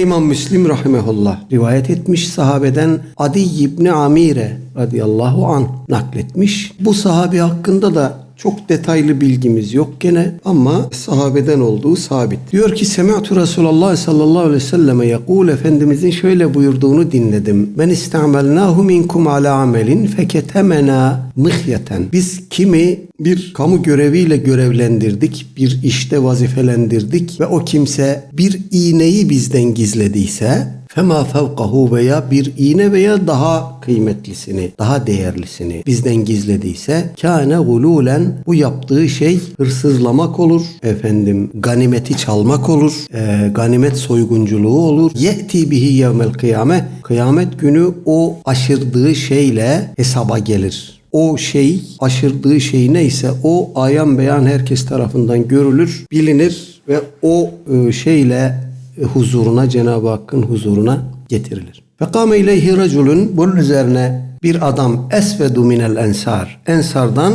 İmam Müslim rahimehullah rivayet etmiş sahabeden Adi İbni Amire radıyallahu an nakletmiş. Bu sahabe hakkında da çok detaylı bilgimiz yok gene ama sahabeden olduğu sabit. Diyor ki Semi'tu Resulullah sallallahu aleyhi ve selleme yakul Efendimizin şöyle buyurduğunu dinledim. Ben istamelnahu minkum ala amelin feketemena mıhyeten. Biz kimi bir kamu göreviyle görevlendirdik, bir işte vazifelendirdik ve o kimse bir iğneyi bizden gizlediyse Fema fevkahu veya bir iğne veya daha kıymetlisini, daha değerlisini bizden gizlediyse kâne gululen bu yaptığı şey hırsızlamak olur. Efendim ganimeti çalmak olur. e, ganimet soygunculuğu olur. Ye'ti bihi yevmel kıyame. Kıyamet günü o aşırdığı şeyle hesaba gelir o şey aşırdığı şey neyse o ayan beyan herkes tarafından görülür, bilinir ve o e, şeyle huzuruna Cenab-ı Hakk'ın huzuruna getirilir. Fekame ileyhi raculun bunun üzerine bir adam esvedu minel ensar. Ensardan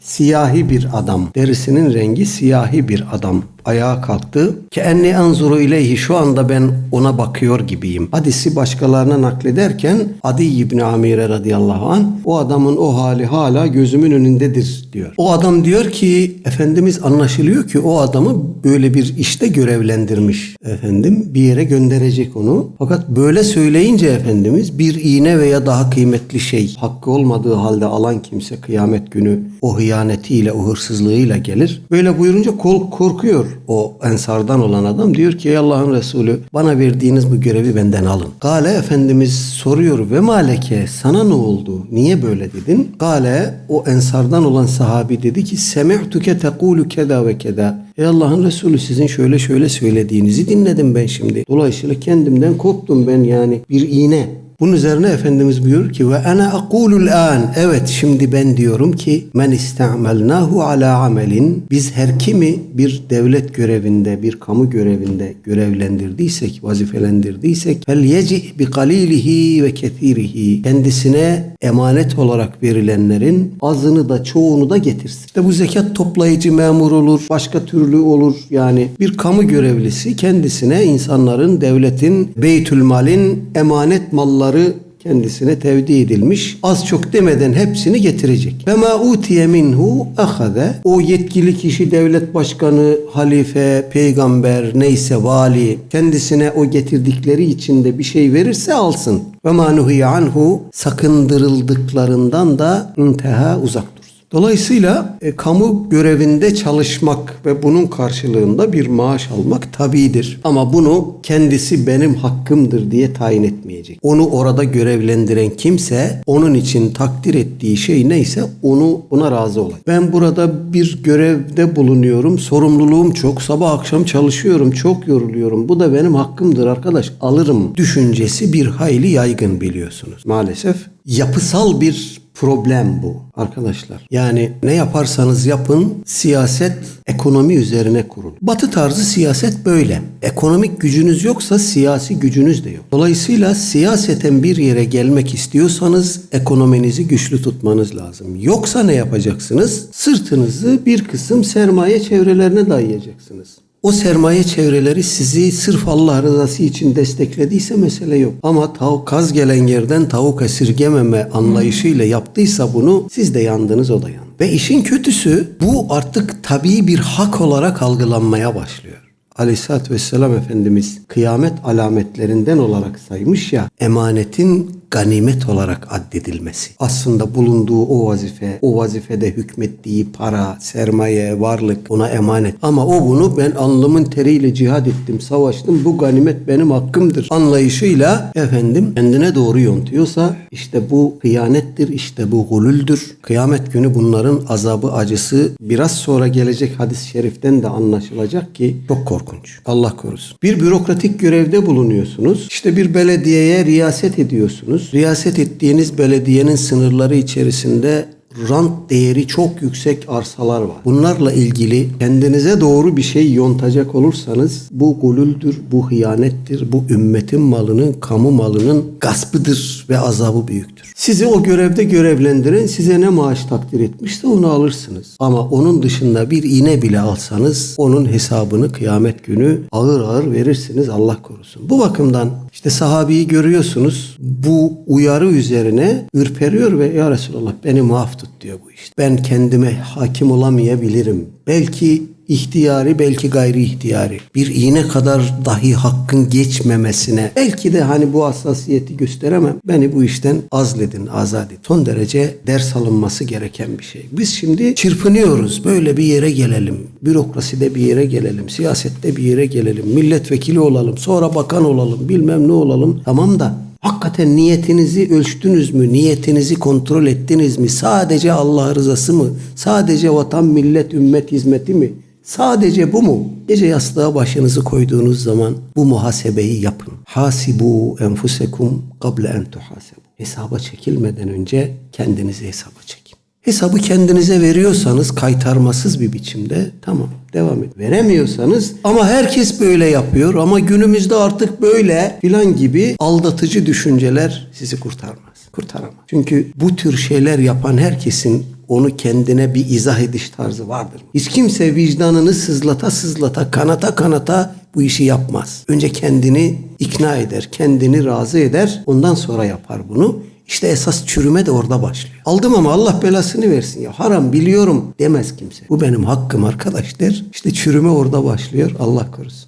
siyahi bir adam. Derisinin rengi siyahi bir adam. Ayağa kalktı. Ki enni anzuru ileyhi şu anda ben ona bakıyor gibiyim. Hadisi başkalarına naklederken Adi İbni Amire radıyallahu an o adamın o hali hala gözümün önündedir diyor. O adam diyor ki Efendimiz anlaşılıyor ki o adamı böyle bir işte görevlendirmiş. Efendim bir yere gönderecek onu. Fakat böyle söyleyince Efendimiz bir iğne veya daha kıymetli şey hakkı olmadığı halde alan kimse kıyamet günü o hıyanetiyle o hırsızlığıyla gelir. Böyle buyurunca kol korkuyor o ensardan olan adam. Diyor ki ey Allah'ın Resulü bana verdiğiniz bu görevi benden alın. Gale Efendimiz soruyor ve maleke sana ne oldu? Niye böyle dedin? Gale o ensardan olan sahabi dedi ki semi'tuke tekulu keda ve keda. Ey Allah'ın Resulü sizin şöyle şöyle söylediğinizi dinledim ben şimdi. Dolayısıyla kendimden korktum ben yani bir iğne bunun üzerine Efendimiz buyuruyor ki ve ana akulul an evet şimdi ben diyorum ki men istamelnahu ala amelin biz her kimi bir devlet görevinde bir kamu görevinde görevlendirdiysek vazifelendirdiysek fel yeci bi kalilihi ve kethirihi kendisine emanet olarak verilenlerin azını da çoğunu da getirsin. İşte bu zekat toplayıcı memur olur başka türlü olur yani bir kamu görevlisi kendisine insanların devletin beytülmalin emanet malları kendisine tevdi edilmiş. Az çok demeden hepsini getirecek. Ve ma utiye minhu ahade. O yetkili kişi devlet başkanı, halife, peygamber, neyse vali kendisine o getirdikleri içinde bir şey verirse alsın. Ve ma anhu sakındırıldıklarından da intiha uzak. Dolayısıyla e, kamu görevinde çalışmak ve bunun karşılığında bir maaş almak tabidir. Ama bunu kendisi benim hakkımdır diye tayin etmeyecek. Onu orada görevlendiren kimse onun için takdir ettiği şey neyse onu buna razı olacak. Ben burada bir görevde bulunuyorum. Sorumluluğum çok. Sabah akşam çalışıyorum. Çok yoruluyorum. Bu da benim hakkımdır arkadaş. Alırım düşüncesi bir hayli yaygın biliyorsunuz. Maalesef yapısal bir problem bu arkadaşlar. Yani ne yaparsanız yapın siyaset ekonomi üzerine kurul. Batı tarzı siyaset böyle. Ekonomik gücünüz yoksa siyasi gücünüz de yok. Dolayısıyla siyaseten bir yere gelmek istiyorsanız ekonominizi güçlü tutmanız lazım. Yoksa ne yapacaksınız? Sırtınızı bir kısım sermaye çevrelerine dayayacaksınız. O sermaye çevreleri sizi sırf Allah rızası için desteklediyse mesele yok. Ama tavuk kaz gelen yerden tavuk esirgememe anlayışıyla yaptıysa bunu siz de yandınız o da yandı. Ve işin kötüsü bu artık tabii bir hak olarak algılanmaya başlıyor. Aleyhisselatü Vesselam Efendimiz kıyamet alametlerinden olarak saymış ya emanetin ganimet olarak addedilmesi. Aslında bulunduğu o vazife, o vazifede hükmettiği para, sermaye, varlık ona emanet. Ama o bunu ben alnımın teriyle cihad ettim, savaştım. Bu ganimet benim hakkımdır anlayışıyla efendim kendine doğru yontuyorsa işte bu hıyanettir, işte bu gulüldür. Kıyamet günü bunların azabı, acısı biraz sonra gelecek hadis-i şeriften de anlaşılacak ki çok korkunç. Allah korusun. Bir bürokratik görevde bulunuyorsunuz. İşte bir belediyeye riyaset ediyorsunuz. Riyaset ettiğiniz belediyenin sınırları içerisinde rant değeri çok yüksek arsalar var. Bunlarla ilgili kendinize doğru bir şey yontacak olursanız bu gulüldür, bu hıyanettir, bu ümmetin malının, kamu malının gaspıdır ve azabı büyüktür. Sizi o görevde görevlendiren size ne maaş takdir etmişse onu alırsınız. Ama onun dışında bir iğne bile alsanız onun hesabını kıyamet günü ağır ağır verirsiniz Allah korusun. Bu bakımdan işte sahabeyi görüyorsunuz bu uyarı üzerine ürperiyor ve ya Resulallah beni muaf tut diyor bu işte. Ben kendime hakim olamayabilirim. Belki ihtiyari belki gayri ihtiyari bir iğne kadar dahi hakkın geçmemesine belki de hani bu hassasiyeti gösteremem beni bu işten azledin azat et. Son derece ders alınması gereken bir şey. Biz şimdi çırpınıyoruz böyle bir yere gelelim bürokraside bir yere gelelim siyasette bir yere gelelim milletvekili olalım sonra bakan olalım bilmem ne olalım tamam da Hakikaten niyetinizi ölçtünüz mü? Niyetinizi kontrol ettiniz mi? Sadece Allah rızası mı? Sadece vatan, millet, ümmet hizmeti mi? Sadece bu mu? Gece yastığa başınızı koyduğunuz zaman bu muhasebeyi yapın. Hasibu enfusekum kable en tuhasebu. Hesaba çekilmeden önce kendinizi hesaba çekin. Hesabı kendinize veriyorsanız kaytarmasız bir biçimde tamam devam et. Veremiyorsanız ama herkes böyle yapıyor ama günümüzde artık böyle filan gibi aldatıcı düşünceler sizi kurtarmaz. Kurtaramaz. Çünkü bu tür şeyler yapan herkesin onu kendine bir izah ediş tarzı vardır. Hiç kimse vicdanını sızlata sızlata kanata kanata bu işi yapmaz. Önce kendini ikna eder, kendini razı eder, ondan sonra yapar bunu. İşte esas çürüme de orada başlıyor. Aldım ama Allah belasını versin ya. Haram biliyorum demez kimse. Bu benim hakkım arkadaş der. İşte çürüme orada başlıyor. Allah korusun.